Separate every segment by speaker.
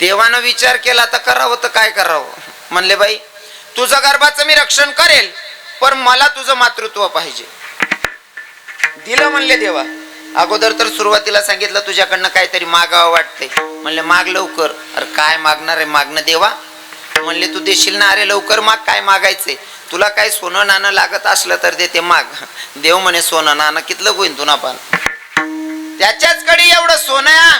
Speaker 1: देवानं विचार केला तर करावं तर काय करावं? म्हणले बाई तुझं गर्भाचं मी रक्षण करेल पण मला तुझं मातृत्व पाहिजे. दिलं म्हणले देवा. अगोदर तर सुरुवातीला सांगितलं तुझ्याकडनं काहीतरी मागावं वाटते म्हणले माग लवकर. अरे काय मागणार आहे मागणं देवा? म्हणले तू देशील ना अरे लवकर माग काय मागायचंय? तुला काय सोनं नाणं लागत असलं तर देते माग. देव म्हणे सोनं नाणं कितलं होईन तुना पण त्याच्याच कडे एवढं सोनं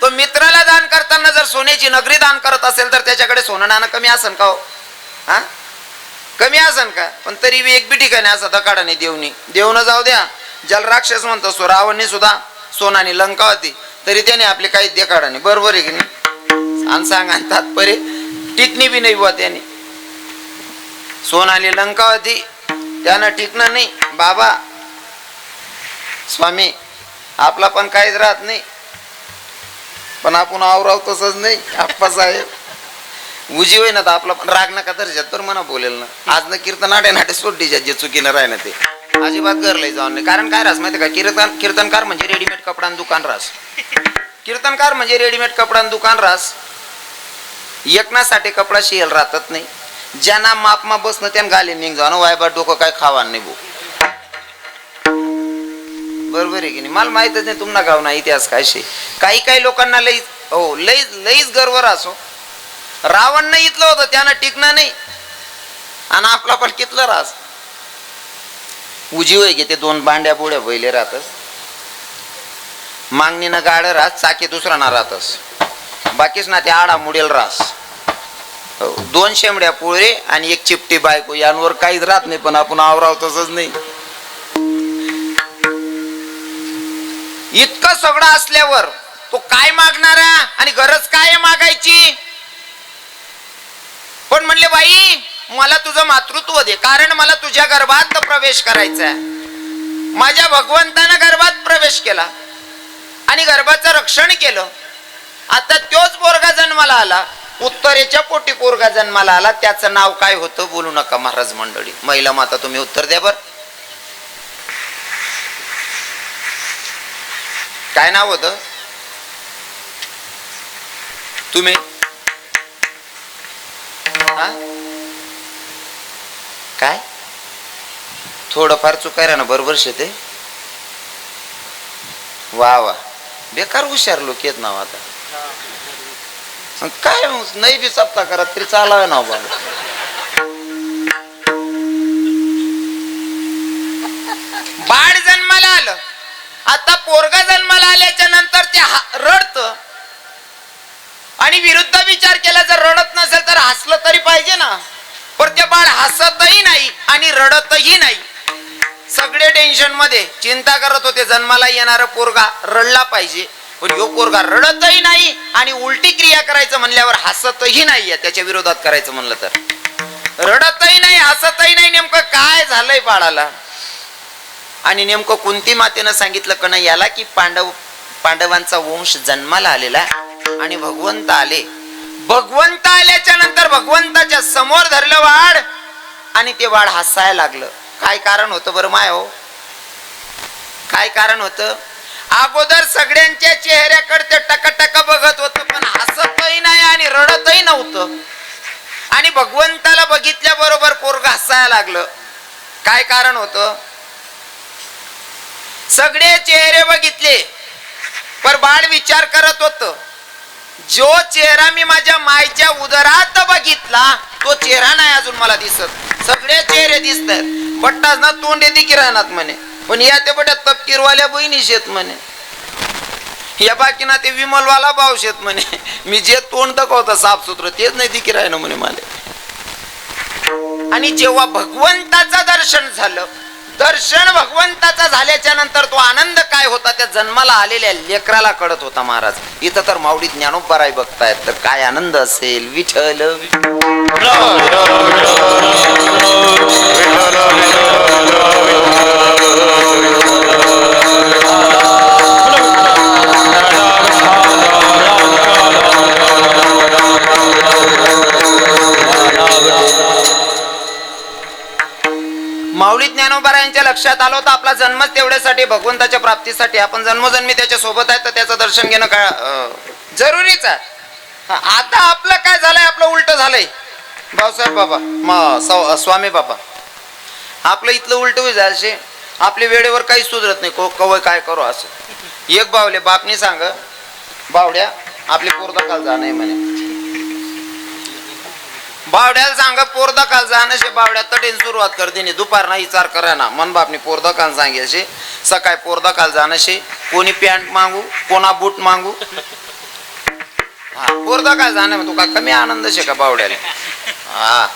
Speaker 1: तो मित्राला दान करताना जर सोन्याची नगरी दान करत असेल तर त्याच्याकडे सोनं नाणं कमी असन का हो? हा? कमी असन का? पण तरी बी एक बी ठिकाणी असं दकाडा नाही देवनी देवनं जाऊ द्या. जलराक्षस म्हणतो सो रावणने सुद्धा सोनानी लंका होती. तरी त्याने आपली काही देखाडा नाही. बरोबर आहे की नाही? आणि सांग आणि तात्पर्य टिकणी बी नाही बुवा त्याने. सोनाली लंका होती. त्यानं टिकणं नाही. बाबा स्वामी आपला पण काहीच राहत नाही. पण आपण आवराव तसंच नाही. आप्पा साहेब. उजी होईना तर आपला पण राग नका दर्जात तर म्हणा बोलेल ना. आज ना कीर्तन आडे नाटे सोडीच्या जे चुकीनं राही ना ते. अजिबात गरलंय जाऊन नाही. कारण काय रास माहिती का? कीर्तन कीर्तनकार म्हणजे रेडीमेड कपडा दुकान रास. कीर्तनकार म्हणजे रेडीमेड कपडा दुकान रास. एकनासाठी कपडा शियल राहतच नाही. ज्यांना मापमा बसणं त्यानं गाले निघ जाणं वायबा डोकं काय खावा नाही भाऊ बरोबर आहे की नाही? मला माहीतच नाही तुम्हाला गाव ना इतिहास काय शे काही काही लोकांना लई हो लई लईच गर्व असो. रावण नाही इथलं होतं त्यानं टिकणं नाही. आणि आपला पण कितलं रास उजी होय घेते दोन बांड्या बोड्या बैले राहतस. मागणीनं गाड राहत चाकी दुसरा ना राहतस. बाकीच ना ते आडा मुडेल रास हो, दोन शेमड्या पोळे आणि एक चिपटी बायको. यांवर काहीच राहत नाही पण आपण आवराव तसंच नाही. इतकं सगळं असल्यावर तो काय मागणार आणि गरज काय मागायची? पण म्हणले बाई मला तुझं मातृत्व दे कारण मला तुझ्या गर्भात प्रवेश करायचा आहे माझ्या भगवंतानं गर्भात प्रवेश केला आणि गर्भाचं रक्षण केलं. आता तोच पोरगा जन्माला आला उत्तरेच्या पोटी पोरगा जन्माला आला त्याचं नाव काय होतं बोलू नका महाराज मंडळी. महिला माता तुम्ही उत्तर द्या बर. काय नाव होत? तुम्ही? हा? काय? थोडंफार चुकायला ना बरोबर शेते? वा वा. बेकार हुशार लोक येत नाव आता. काय नाही बी सप्ता करत तरी चालावे ना बाबा. आल्याच्यानंतर ते रडत. आणि विरुद्ध विचार केला जर रडत नसेल तर हसलं तरी पाहिजे ना. पण ते बाळ हसतही नाही आणि रडतही नाही. सगळे टेन्शनमध्ये चिंता करत होते जन्माला येणारा पोरगा रडला पाहिजे. पण यो पोरगा रडतही नाही आणि उलटी क्रिया करायचं म्हणल्यावर हसतही नाहीये. त्याच्या विरोधात करायचं म्हणलं तर. रडतही नाही हसतही नाही नेमकं काय झालंय बाळाला? आणि नेमकं कोणती मातेनं सांगितलं का नाही याला की पांडव पांडवांचा वंश जन्माला आलेला आहे. आणि भगवंत आले. भगवंत आल्याच्यानंतर भगवंताच्या समोर धरलं वाढ आणि ते वाढ हसायला लागलं. काय कारण होतं बरं माय हो? काय कारण होतं? अगोदर सगळ्यांच्या चेहऱ्याकडे ते टकटक बघत होतं पण हसतही नाही आणि रडतही नव्हतं. आणि भगवंताला बघितल्या बरोबर पोरग हसायला लागलं. काय कारण होतं? सगळे चेहरे बघितले. पर बाळ विचार करत होत. जो चेहरा मी माझ्या मायच्या उदरात बघितला तो चेहरा नाही अजून मला दिसत. सगळे चेहरे दिसतात. बट्टाच ना तोंड येते किराणात म्हणे. पण या ते बट्या तपकीरवाल्या बहिणी शेत म्हणे. या बाकीना ते विमलवाला भाव शेत म्हणे. मी जे तोंड दाखवतं साफसुत्र तेच नाही ती राहिलं म्हणे मला. आणि जेव्हा भगवंताचं दर्शन झालं दर्शन भगवंताचा झाल्याच्यानंतर तो आनंद काय होता त्या जन्माला आलेल्या लेकराला कळत होता महाराज इथं तर मावडी ज्ञानोबराय बघतायत तर काय आनंद असेल विठ्ठल माऊली ज्ञानोबा यांच्या लक्षात आलो तर आपला जन्मच तेवढ्यासाठी भगवंताच्या प्राप्तीसाठी. आपण जन्मजन्मी त्याच्या सोबत आहे तर त्याचं दर्शन घेणं काय जरुरीच आहे. आता आपलं काय झालंय आपलं उलट झालंय. भाऊसाहेब बाबा म स्वामी बाबा आपलं इथलं उलट झालशे आपली वेळेवर काही सुधरत नाही को कवय काय करू असं. एक बावले बापनी सांग बावड्या आपली पूर्ण काल जा नाही म्हणे. बावड्याला सांगा पोरदा काल शे बावड्या तटीन सुरुवात कर दिनी. दुपार ना विचार करा ना. मन बापनी पोरदा काल सांगे सकाळी पोरदा काल शे कोणी पॅन्ट मागू कोणा बूट मागू? हा पोरदा काय जाणं मग तुका कमी आनंद शे का बावड्याला? हा.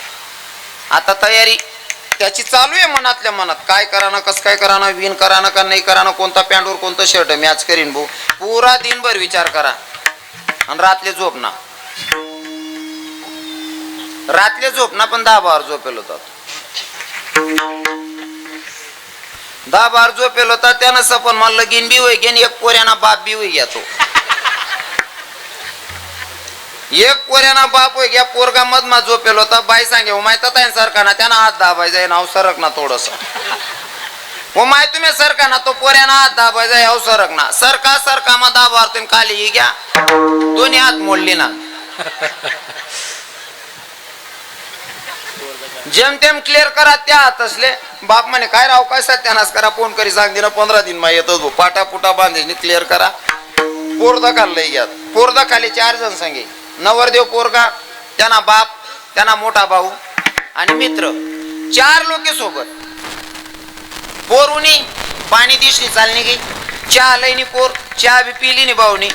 Speaker 1: आता तयारी त्याची चालू आहे मनातल्या मनात. काय करा ना कसं काय करा ना विन करा ना का नाही करा ना कोणता पॅन्टवर कोणतं शर्ट मॅच करीन भाऊ पुरा दिनभर विचार करा. आणि रात्री झोप ना. रात्री झोप ना पण दहा बार झोपेल होता. दहा बार झोपेल होता त्यानं सपन मला लगीन बी होई घेन एक कोऱ्याना बाप बी होई घ्या तो. एक पोऱ्याना बाप होई घ्या पोरगा मधमा झोपेल होता बाई सांगे हो माहीत आहे सारखा ना त्यानं हात दाबायचा नाव सरक ना थोडस. हो माय तुम्ही सरका ना तो पोऱ्याना हात दाबायचा याव सरक ना सरका सरका मग दाबार तुम्ही खाली घ्या. दोन्ही हात मोडली ना. जेम तेम क्लिअर करा त्या हात असले. बाप म्हणे काय राव काय सत्यानाश करा? फोन करी सांग दिना पंधरा दिन मा येतो पाटा पुटा बांधे क्लिअर करा. पोरदा खाल्लंय घ्यात पोरदा खाली चार जण सांगे. नवरदेव पोरगा त्यांना बाप त्यांना मोठा भाऊ आणि मित्र. चार लोके सोबत. पोरुनी पाणी दिसली चालणी गे चहा लईनी पोर चहा बी पिली नी भाऊनी.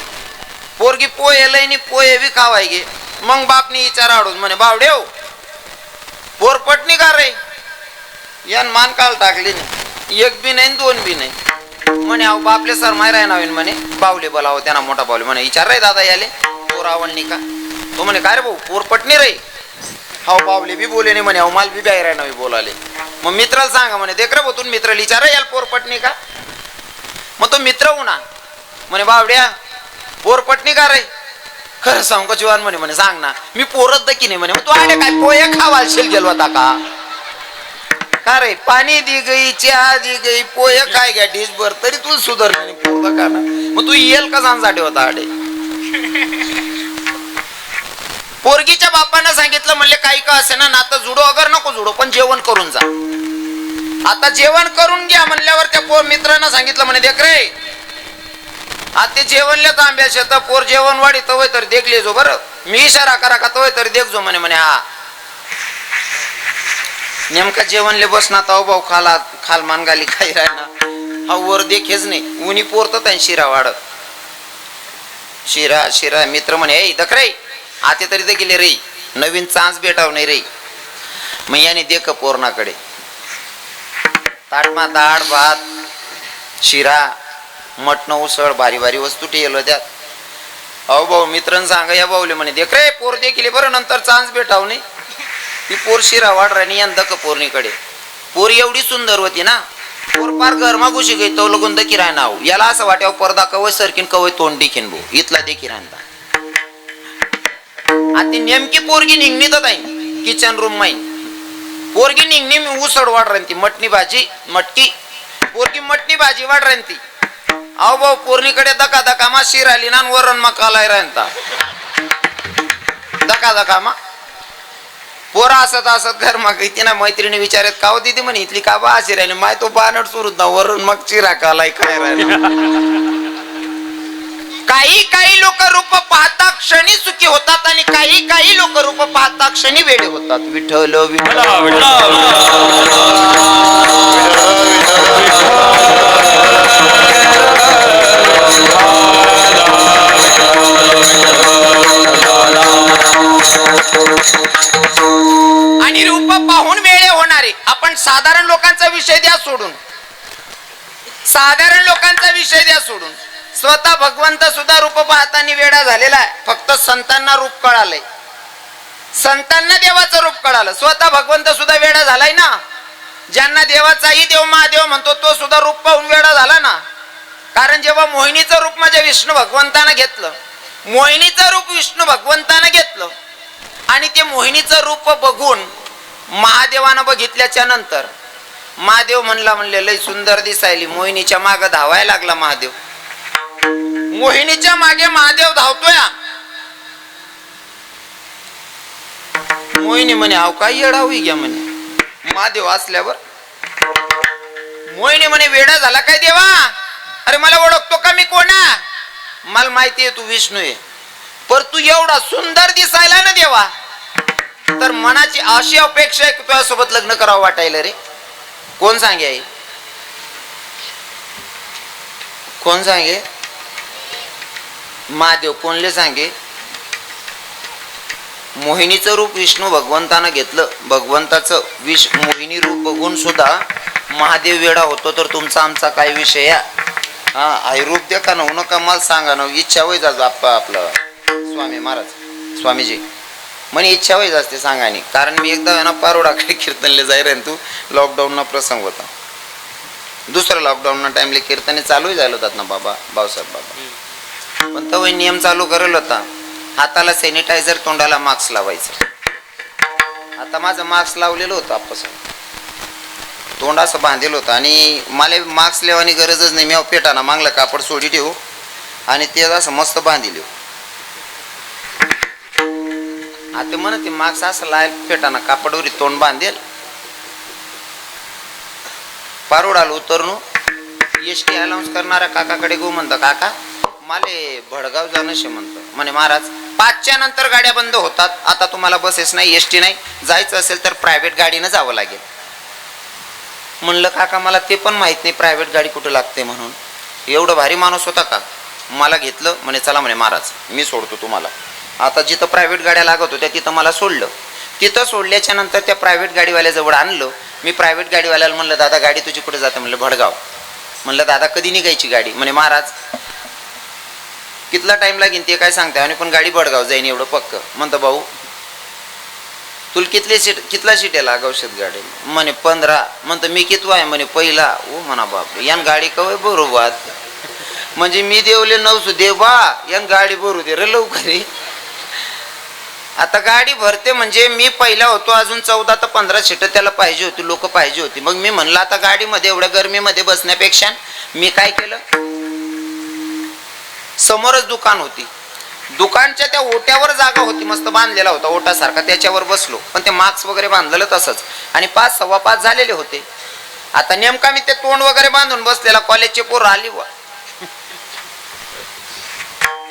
Speaker 1: पोरगी पोहे लईनी पोहे बी खावाय गे मग बापनी विचार आडून म्हणे बावडेव पोरपटणी का रे? यान मान काल टाकली नाही. एक बी नाही दोन बी नाही. म्हणे अहो बापले सर माय राय नवीन म्हणे. बावले बोलावं त्यांना मोठा बावले म्हणे. विचार रे दादा याले. पोर आवडणी का? तो म्हणे काय रे भाऊ पोरपटणी रे. हाव बावले बी बोले नाही म्हणे. अहो माल बी बाहेर राय नवी बोलाले. मग मित्राला सांगा म्हणे देख रे भाऊ तुम्ही मित्राला विचार याल पोरपटणी का? मग तो मित्र होणार म्हणे बावड्या पोरपटणी का रे? खरं सांग का जीवन म्हणे म्हणे सांग ना. मी पोरत की नाही म्हणे. मग तू आले काय? पोहे खावालशील गेलो होता का? का रे? पाणी दी गई चहा दी गई पोहे काय घ्या डिश भर तरी तू सुधारला नाही का ना? मग तू येल का सांगसाठी होता आडे? पोरगीच्या बापानं सांगितलं म्हणले काही का असे ना नातं जुडो अगर नको जुडो पण जेवण करून जा. आता जेवण करून घ्या म्हणल्यावर त्या पोर मित्रानं सांगितलं म्हणे देख रे आता ते जेवणले तांब्या शेत पोर जेवण वाढी तवय तर देखले जो बरं. मी इशारा करा का तवय तर देखजो म्हणे म्हणे हा. नेमका जेवणले बसना ताव भाऊ खाला खाल मानगाली खाई राहना. हा वर देखेच नाही. उनी पोरत त्या शिरा वाढत. शिरा शिरा मित्र म्हणे ए दख रे आते तरी देखील रे. नवीन चान्स भेटाव नाही रे. मग याने देख पोरणाकडे ताटमा दाड भात शिरा. मटण उसळ भारी भारी वस्तू ठेवलं त्यात. अहो भाऊ मित्रांनी सांगा या भाऊले म्हणे देख रे पोर देखील बरं नंतर चान्स भेटाव नाही. ती पोर शिरा वाढ राणी यंदा का पोरणीकडे पोर एवढी सुंदर होती ना. पोर पार गरमा घुशी गई तो लगून दकी राय नाव हो. याला असं वाट्याव पडदा कवय सरकीन कवय तोंड देखीन भाऊ इथला देखी राहता आता नेमकी पोरगी निघणी तर किचन रूम माईन पोरगी निघणी मी उसळ वाढ राहती मटणी भाजी मटकी. पोरगी मटणी भाजी वाढ राहती अहो भाऊ पोरणीकडे दका दका मा शिर आली ना वरण मग कालाय राहता दका दका मा. पोरा असत असत घर मग ना मैत्रिणी विचारत का हो दिदी म्हणे इथली का बा अशी राहिली? माय तो बानट सुरू ना वरून मग चिरा कालाय काय राहिला? काही काही लोक रूप पाहता क्षणी सुखी होतात आणि काही काही लोक रूप पाहता क्षणी वेडे होतात. विठ्ठल विठ्ठल पण साधारण लोकांचा विषय द्या सोडून. साधारण लोकांचा विषय द्या सोडून. स्वतः भगवंत सुद्धा रूप पाहताना वेडा झालेला आहे. फक्त संतांना रूप कळालंय. संतांना देवाचं रूप कळालं. स्वतः भगवंत सुद्धा वेडा झालाय ना? ज्यांना देवाचाही देव महादेव म्हणतो तो सुद्धा रूप पाहून वेडा झाला ना? कारण जेव्हा मोहिनीचं रूप माझ्या विष्णू भगवंतानं घेतलं मोहिनीचं रूप विष्णू भगवंतानं घेतलं आणि ते मोहिनीचं रूप बघून महादेवानं बघितल्याच्या नंतर महादेव म्हणला म्हणले लय सुंदर दिसायली मोहिनीच्या मागे धावायला लागला महादेव. मोहिनीच्या मागे महादेव धावतोय. मोहिनी म्हणे अहो काय येडा होई घ्या म्हणे. महादेव असल्यावर मोहिनी म्हणे वेडा झाला काय देवा? अरे मला ओळखतो का मी कोणा? मला माहिती आहे तू विष्णू आहे. पर तू एवढा सुंदर दिसायला ना देवा. तर मनाची अशी अपेक्षा आहे की तुझ्यासोबत लग्न करावं वाटायला रे. कोण सांगे आई? कोण सांगे? महादेव कोणले सांगे? मोहिनीचं रूप विष्णू भगवंतानं घेतलं. भगवंताचं विष मोहिनी रूप बघून सुद्धा महादेव वेडा होतो तर तुमचा आमचा काय विषय या हा आई रूप द्या का नऊ नका मला सांगा ना इच्छा होई जा बाप्पा आपलं. स्वामी महाराज स्वामीजी. म्हणे इच्छा होई असते सांगानी कारण मी एकदा ना पारोडाकडे कीर्तनले जाय रे तू लॉकडाऊनना प्रसंग होता दुसऱ्या लॉकडाऊनना टाइमले कीर्तने चालूही झालं होतात ना बाबा भाऊसाहेब बाबा पण तो नियम चालू करेल होता हाताला सॅनिटायझर तोंडाला मास्क लावायचं आता माझं मास्क लावलेलं होतं आप्पासाहेब तोंड असं बांधलेलं होतं आणि मला मास्क लेवानी गरजच नाही मी पेटाना मागलं कापड सोडी ठेवू आणि ते असं मस्त बांधिले आता म्हणत ते मास्क असं लायल पेटाना कापडवरी तोंड बांधेल. पारोडाला उतरणू. एस टी अलाउन्स करणाऱ्या काकाकडे गो म्हणतं काका माले भडगाव जाणं शे म्हणतं. म्हणे महाराज पाचच्या नंतर गाड्या बंद होतात. आता तुम्हाला बसेस नाही एस टी नाही. जायचं असेल तर प्रायव्हेट गाडीनं जावं लागेल. म्हणलं काका मला ते पण माहीत नाही प्रायव्हेट गाडी कुठं लागते म्हणून. एवढं भारी माणूस होता का? मला घेतलं. म्हणे चला म्हणे महाराज मी सोडतो तुम्हाला. आता जिथं प्रायव्हेट गाड्या लागत होत्या तिथं मला सोडलं. तिथं सोडल्याच्या नंतर त्या प्रायव्हेट गाडीवाल्याजवळ आणलं. मी प्रायव्हेट गाडीवाल्याला म्हणलं दादा गाडी तुझी कुठे जाते? म्हणलं भडगाव. म्हणलं दादा कधी निघायची गाडी? म्हणे महाराज कितला टाईम लागेल ते काय सांगते आणि पण गाडी भडगाव जाईन एवढं पक्क. म्हणतं भाऊ तुला कितले सीट कितला सीट आहे औषध गाडी? म्हणे पंधरा. म्हणतं मी कितवा आहे? म्हणे पहिला. ओ म्हणा बाप यान गाडी कवय बरोबर म्हणजे मी देवले नवसू देव बा यान गाडी भरू दे रे लवकर. आता गाडी भरते म्हणजे मी पहिला होतो अजून चौदा तर पंधरा सीटं त्याला पाहिजे होती लोक पाहिजे होती. मग मी म्हणलं आता गाडीमध्ये एवढ्या गरमीमध्ये बसण्यापेक्षा मी काय केलं? समोरच दुकान होती. दुकानच्या त्या ओट्यावर जागा होती मस्त बांधलेला होता ओटासारखा त्याच्यावर बसलो. पण ते मास्क वगैरे बांधलेलं तसंच. आणि पाच सव्वा पाच झालेले होते. आता नेमका मी ते तोंड वगैरे बांधून बसलेला कॉलेजचे पोरं आली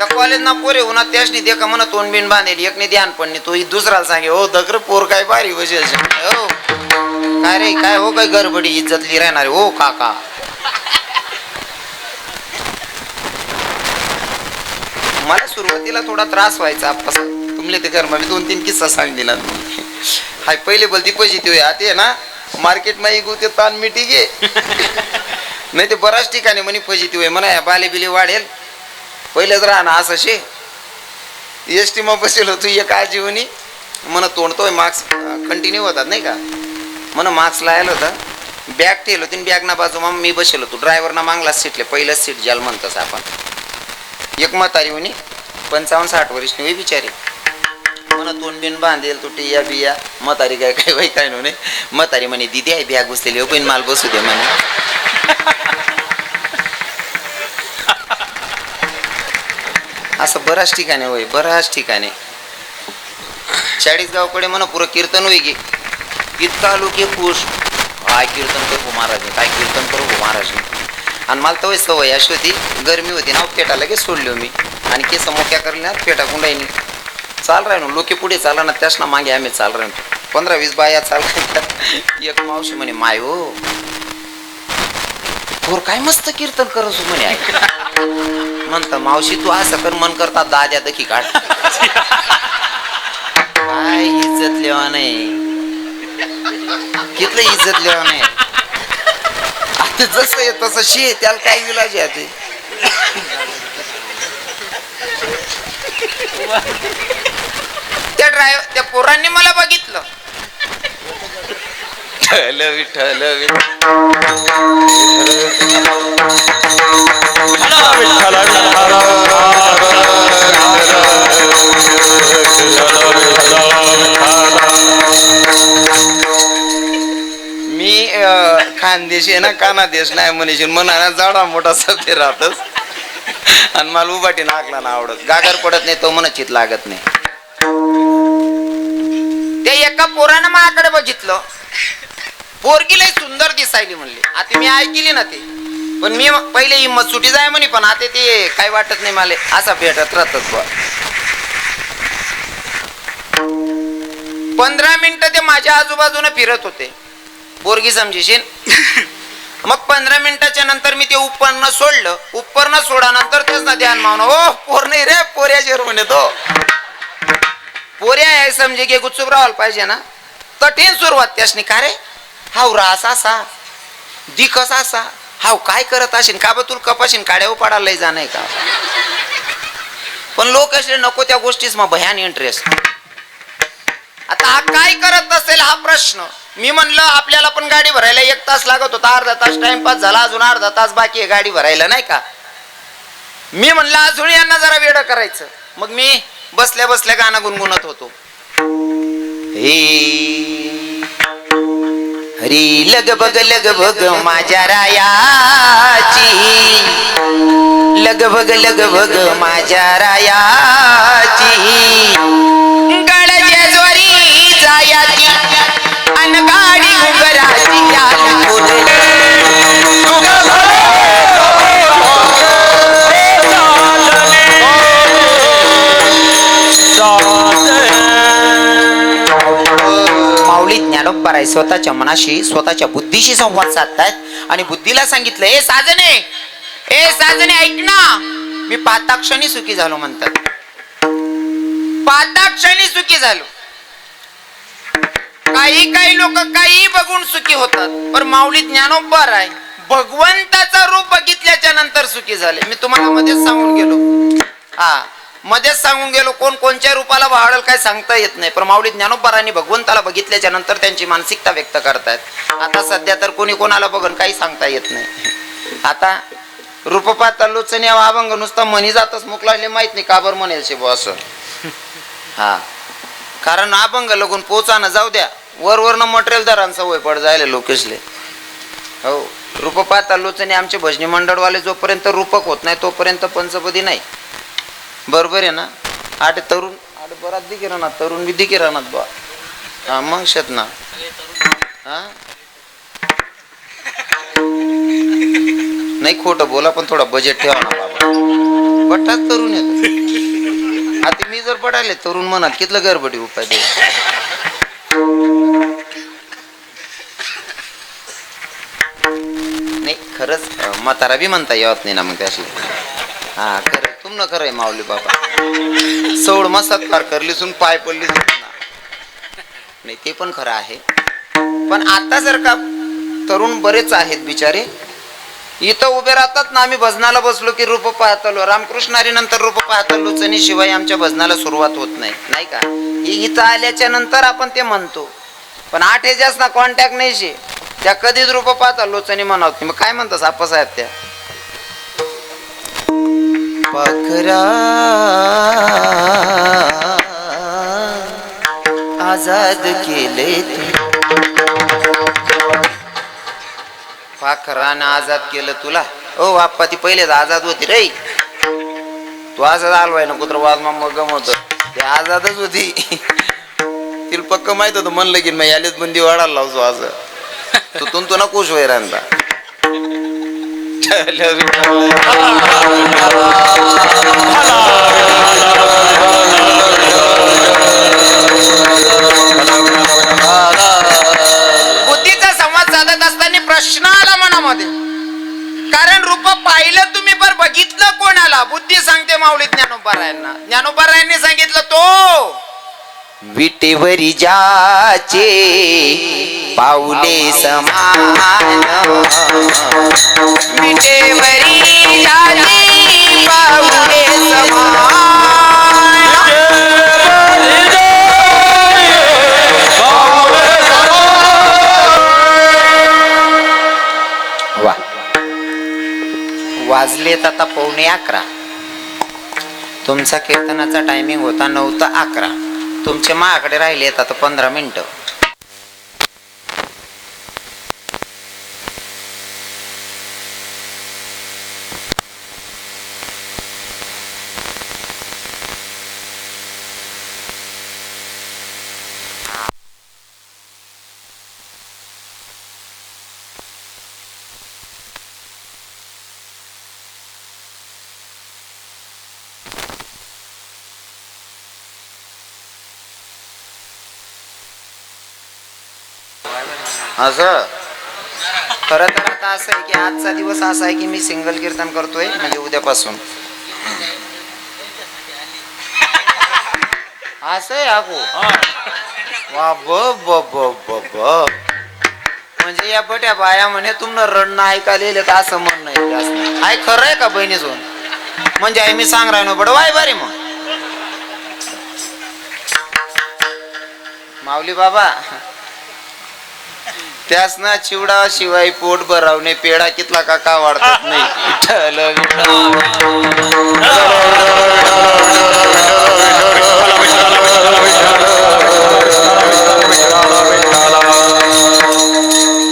Speaker 1: वा त्या कॉलेज ना पोरे होणार त्याचनी दे का म्हणा तोंड बिन बांधेल. एक नाही ध्यान पण तो दुसऱ्याला सांगे हो दगर पोर काय बारी बसेल हो. काय रे काय हो काय गरबडी इज्जतली राहणार. हो काका. मला सुरुवातीला थोडा त्रास व्हायचा तुमले ते घर मी दोन तीन किस्सा सांग दिला हाय पहिले बोलती पजिटिव्ह आहे आता आहे ना. मार्केट मा इगू ते ताण मिटी गे नाही ते बऱ्याच ठिकाणी म्हणे पैसे ते म्हणा बाले बिले वाढेल. पहिलेच राहणार असं शे एस टी मग बसेल तू एक आजीवनी. म्हणे म्हणा तोंडतोय मास्क कंटिन्यू होतात नाही का? म्हणा मास्क लायला होता. बॅग ठेल होती बॅग ना बाजू मग मी बसेल होतो. ड्रायव्हरना मागला सीटले पहिलंच सीट ज्याला म्हणतस आपण. एक म्हातारी म्हणे पंचावन्न साठ वर्ष होई बिचारी. म्हणा तोंड बिन बांधेल तू टिया बिया. म्हातारी काय काय वय काय नाही. म्हातारी म्हणे दिदी आहे बॅग बसलेली हो पण माल बसू दे म्हणे. असं बऱ्याच ठिकाणी होय बऱ्याच ठिकाणी. चाळीस गावकडे म्हणा पुरं कीर्तन होई गे. इतका लोक खुश काय कीर्तन करू महाराज काय कीर्तन करू महाराज. आणि मला तर सवय अशी होती गरमी होती ना पेटा लगेच सोडलो मी. आणि केस मोक्या करल्या पेटा कुंडाईनी. चाल राहिलो लोके पुढे चाला ना त्याच ना मागे आम्ही चाल राहिलो पंधरा वीस बाया चाल एक मावशी म्हणे माय हो पोर काय मस्त कीर्तन करस म्हणे. म्हणता मावशी तू असं कर मन करता दाद्या दखी काढ. काय इज्जत लेवा नाही कितलं इज्जत लेवा नाही आता जसं आहे तसं शे त्याला काय विलाज आहे ते त्या ड्रायव्हर त्या पोरांनी मला बघितलं. ठल विठ्ठल विठ्ठल मी खानदेश आहे ना कानादेश नाही म्हणजे मनाला जाडा मोठा सध्या राहतच आणि मला उभाटी नाकला ना आवडत. गागर पडत नाही तो मन चित लागत नाही. ते एका पोरानं माझ्याकडे बघितलं. पोरगी लय सुंदर दिसायली म्हणली. आता मी ऐकली ना ते. पण मी पहिले हिंमत सुटी जाय म्हणे पण आता ते काही वाटत नाही मला. असा भेटत राहतच बा पंधरा मिनिटं ते माझ्या आजूबाजूने फिरत होते. पोरगी समजीशील? मग पंधरा मिनिटाच्या नंतर मी ते उपकरण सोडलं. उपकरण सोडानंतर तेच ना ध्यान मावन हो पोर नाही रे पोऱ्याचे म्हणे तो पोऱ्या आहे समजे की गुच्चूप राहायला पाहिजे ना? कठीण सुरुवात त्यासनी का रे? हाव रास असा दिखस असा. हाव काय करत असेल का बतुल कपाशीन? काड्या पाडायला लय जाणं का? पण लोक असले नको त्या गोष्टीच मग भयान इंटरेस्ट आता हा काय करत असेल हा प्रश्न? मी म्हणलं आपल्याला पण गाडी भरायला एक तास लागत होता अर्धा तास टाइमपास झाला अजून अर्धा तास बाकी आहे गाडी भरायला नाही का? मी म्हणलं अजून यांना जरा वेळ करायचं. मग मी बसल्या बसल्या गाणं गुणगुणत होतो. हे हरी लग बग लग बग माझ्या रायाची. लग बग लग बग माझ्या रायाची. माऊली ज्ञानोबा आहे. स्वतःच्या मनाशी स्वतःच्या बुद्धीशी संवाद साधतायत. आणि बुद्धीला सांगितलं ए साजने ए साजने ऐक ना. मी पाताक्षणी सुखी झालो म्हणतात. पाताक्षणी सुखी झालो. काही काही लोक काही बघून सुखी होतात. पण माऊली ज्ञानोबर आहे. भगवंताचा रूप बघितल्याच्या नंतर सुखी झाले. मी तुम्हाला मध्ये सांगून गेलो. हा. मध्येच सांगून गेलो कोण कोणत्या रूपाला वाढल काय सांगता येत नाही. पण माऊली ज्ञानोबरांनी भगवंताला बघितल्याच्या नंतर त्यांची मानसिकता व्यक्त करतायत. आता सध्या तर कोणी कोणाला बघन काही सांगता येत नाही. आता रूपपा तल्लोचने अभंग नुसता म्हणी जातच मुक लागले माहीत नाही का बरं म्हणेल शे असं. हा. कारण अभंग लगून पोचाना जाऊ द्या. वर वरनं मटेरियल दरान सवय पड जायला लोकेशले. हो रूपपा तल्लोचने आमचे भजनी मंडळवाले जोपर्यंत रूपक होत नाही तोपर्यंत पंचपदी नाही. बरोबर आहे ना? आठ तरुण आठ बरात दिकी राहणार तरुण बी दिकी राहणार बा हा मग शेत ना. हा? नाही खोटं बोला पण थोडा बजेट ठेवा ना बाबा. बट्टाच तरुण येत आता मी जर पडाले तरुण म्हणाल कितलं गरबडी उपाय दे नाही खरंच म्हातारा बी म्हणता येत नाही ना मग त्याशी. हा खरं. न करे माऊली बाबा. सौड मसात पार करलीसून पाय पडली नाही ते पण खरं आहे. पण आता जर का तरुण बरेच आहेत बिचारे इथं उभे राहतात ना आम्ही भजनाला बसलो की रूप पाहतलो. रामकृष्णारी नंतर रूप पाहतलो चणी शिवाय आमच्या भजनाला सुरुवात होत नाही. नाही का? ही इथं आल्याच्यानंतर आपण ते म्हणतो. पण आठ ह्याच्याच ना कॉन्टॅक्ट नाही शे त्या कधीच रूप पाहता लोचनी म्हणावत मग काय म्हणतात आप्पासाहेब त्या? पाखरा. आजाद केले पाखरानं आजाद केलं तुला? ओ बाप्पा ती पहिलेच आजाद होती रे. तू आजाद आलवाय ना कुत्र वाज मग होत ते आजादच होती. तिला पक्क माहीत होतं म्हणलं की मग यालेच बंदी वाढायला लावतो आज. तू तुम तू ना खुश होय बुद्धीचा संवाद साधत असताना प्रश्न आला मनामध्ये. कारण रूप पाहिलं तुम्ही पर बघितलं कोणाला? बुद्धी सांगते माऊली ज्ञानोबारायांना ज्ञानोबारायांनी सांगितलं तो. विटेवरी जाचे पाऊले समान. वाजलेत आता पावणे अकरा. तुमचा कीर्तनाचा टायमिंग होता नऊ तर अकरा. तुमचे माझ्याकडे राहिलेत आता पंधरा मिनटं. असं? खरं तर आता असं आहे की आजचा दिवस असा आहे की मी सिंगल कीर्तन करतोय म्हणजे उद्यापासून. असं आहे अगो वा ब म्हणजे या बट्या बाया म्हणे तुमनं रडणं ऐकायला तर असं म्हणणं आहे आय खरं आहे का बहिणीचं म्हणजे आई मी सांग राहिनो बड वाय बारे मग. माऊली बाबा त्यास ना चिवडा शिवाय पोट भरावणे पेढा कितला काका वाढतात नाही. विठ्ठल,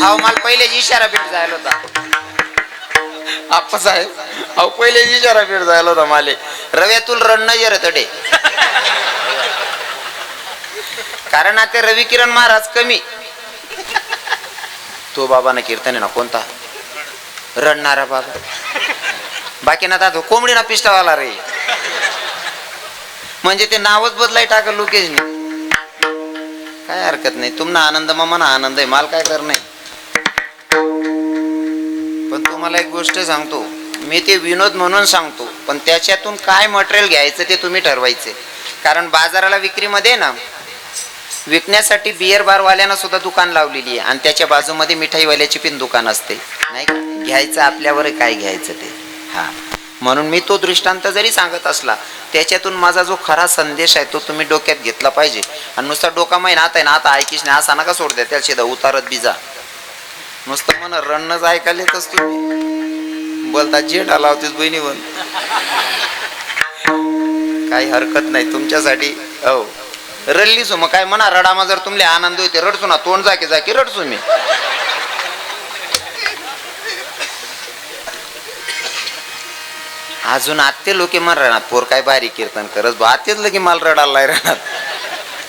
Speaker 1: हा मला पहिले इशारा भेट जायला होता. आप्पा साहेब अहो पहिले इशारा भेट जायला होता माले. रव्यातून रण जे तडे. कारण आता रवी किरण महाराज कमी. तो बाबा ना कीर्तन आहे ना कोणता? रडणारा बाबा. बाकी ना दादो कोंबडी ना पिष्टावाला रे. म्हणजे ते नावच बदलाय टाकल लोकेशनी. काय हरकत नाही तुमना आनंद मामा आनंद आहे माल काय कर नाही. पण तुम्हाला एक गोष्ट सांगतो मी ते विनोद म्हणून सांगतो पण त्याच्यातून काय मटेरियल घ्यायचं ते तुम्ही ठरवायचे कारण बाजाराला विक्रीमध्ये ना विकण्यासाठी बिअर बारवाल्यानं सुद्धा दुकान लावलेली आहे. आणि त्याच्या बाजूमध्ये मिठाईवाल्याची पण दुकान असते. नाही का? घ्यायचं आपल्यावर काय घ्यायचं ते? हा. म्हणून मी तो दृष्टांत जरी सांगत असला त्याच्यातून माझा जो खरा संदेश आहे तो तुम्ही डोक्यात घेतला पाहिजे. आणि नुसता डोका माहीन आता आहे ना आता ऐकीच नाही असा नका सोडत्या त्याला शिदा उतारत बिजा नुसतं म्हण रणच ऐकायला येतच तुम्ही. बोलता जेट आला होतीस बहिणी बन काही हरकत नाही तुमच्यासाठी. हो. रडलीसो मग काय म्हणा रडामा जर तुमले आनंद होते रडसो ना तोंड जाके जाके रडसू मी. अजून आत्ते लोके मन राहणार पोर काय भारी कीर्तन करत बा. आत्तेच लगे मला रडायला राहणार.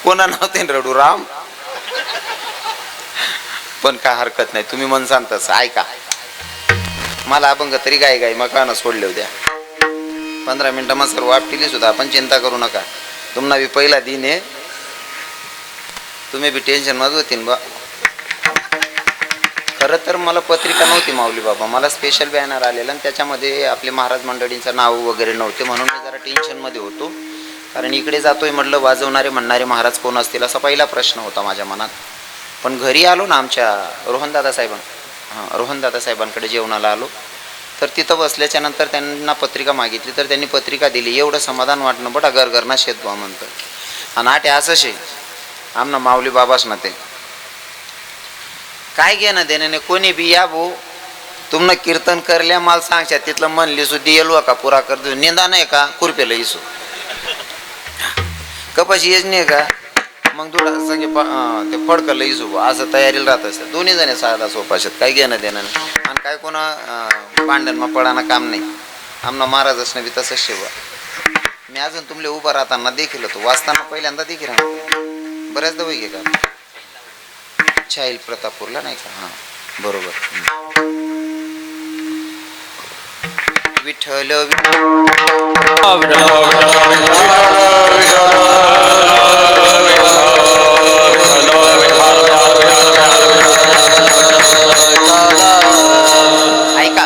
Speaker 1: कोणा नव्हते रडू राम. पण काय हरकत नाही तुम्ही मन सांगताच ऐका. मला अभंग तरी गाय गाय मग सोडले उद्या पंधरा मिनिटं मग सर्व आपटिली सुद्धा आपण चिंता करू नका. तुम्हाला बी पहिला दिन आहे. तुम्ही बी टेन्शनमध्ये होतीन बा. खरं तर मला पत्रिका नव्हती माऊली बाबा. मला स्पेशल बॅनर आलेला आणि त्याच्यामध्ये आपले महाराज मंडळींचं नाव वगैरे नव्हते. म्हणून मी जरा टेन्शनमध्ये होतो. कारण इकडे जातोय म्हटलं वाजवणारे म्हणणारे महाराज कोण असतील असा पहिला प्रश्न होता माझ्या मनात. पण घरी आलो ना आमच्या रोहनदादा साहेबां हां रोहनदादा साहेबांकडे जेवणाला आलो. तर तिथं बसल्याच्यानंतर त्यांना पत्रिका मागितली. तर त्यांनी पत्रिका दिली. एवढं समाधान वाटणं बटा घर घरना शेतवा म्हणतं आणि आटे असं शे आमना माऊली बाबाच ना ते काय घेणं देणं नाही कोणी बी या भाऊ तुमनं कीर्तन करल्या माल सांगशा तिथलं म्हणली सुद्धी येलो का पुरा कर देऊ निंदा नाही का कुरपेला इसू कपाशी येच नाही का मग दुडा सगळे ते फडकलं इसू बुवा. असं तयारीला राहत असतं दोन्ही जण साधा सोपाशात काही घेणं देणं नाही. आणि काय कोणा भांडण मग पडाना काम नाही. आमना महाराज असणं बी तसंच शेवा. मी अजून तुमले उभं राहताना देखील होतो वाचताना पहिल्यांदा देखील राहतो. बऱ्याचदा वै का? छाईल प्रतापूरला नाही का? हां बरोबर. विठ्ठल ऐका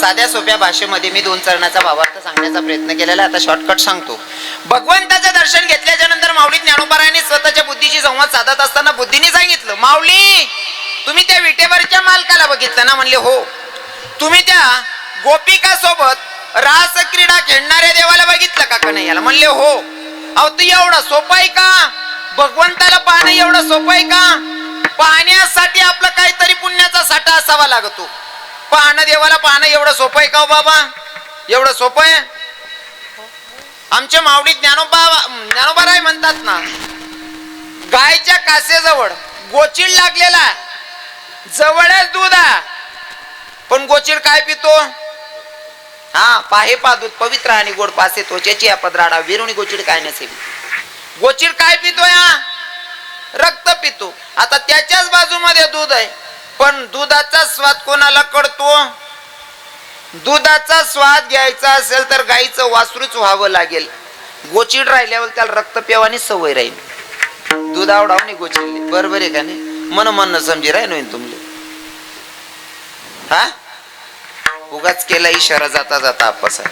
Speaker 1: साध्या सोप्या भाषेमध्ये मी दोन चरणाचा भावार्थ सांगण्याचा प्रयत्न केलेला आता शॉर्टकट सांगतो. भगवंताचं दर्शन घेतल्याच्या माऊली ज्ञानोबारायांनी स्वतःच्या बुद्धीशी संवाद साधत असताना बुद्धीने सांगितलं माऊली तुम्ही त्या विटेवरच्या मालकाला बघितलं ना? म्हणले हो. तुम्ही त्या गोपिका सोबत रास क्रीडा खेळणाऱ्या देवाला बघितलं का कन्हैयाला म्हणले हो. अहो तू एवढं सोपं आहे का? भगवंताला पाहणं एवढं सोपं आहे का? पाहण्यासाठी आपलं काहीतरी पुण्याचा साठा असावा लागतो. पाहणं देवाला पाहणं एवढं सोपं आहे का हो बाबा? एवढं सोपं आहे? आमच्या मावडी ज्ञानोबा ज्ञानोबा राय म्हणतात ना गायच्या कासेजवळ गोचिड लागलेला जवळच दूध आहे. पण गोचिड काय पितो? हा पाहे पा दूध पवित्र आणि गोड पासे त्वचेची पदराडा विरुणी गोचिड काय नसेल. गोचिड काय पितो हा? रक्त पितो. आता त्याच्याच बाजूमध्ये दूध आहे. पण दुधाचा स्वाद कोणाला कळतो? दुधाचा स्वाद घ्यायचा असेल तर गाईचं वासरूच व्हावं लागेल. गोचिड राहिल्यावर त्याला रक्त पेवानी सवय राहील दूध आवडावणी गोचिडली. बरोबर आहे का नाही? मन म्हणणं समजी राही नवीन तुमले. हा? उगाच केला इशारा जाता जाता आपसा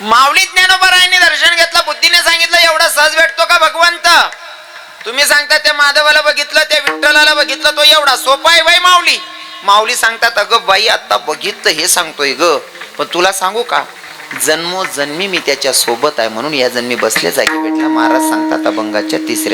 Speaker 1: माऊली ज्ञानोबरायांनी दर्शन घेतलं बुद्धीने सांगितलं एवढा सहज भेटतो का भगवंत? तुम्ही सांगता त्या माधवाला बघितलं त्या विठ्ठलाला बघितलं तो एवढा सोपा आहे बाई माऊली. माऊली सांगतात अगं बाई आता बघितलं हे सांगतोय ग. पण तुला सांगू का? जन्मोजन्मी मी त्याच्या सोबत आहे म्हणून या जन्मी बसल्या जागी भेटला महाराज सांगतात अभंगाच्या तिसऱ्या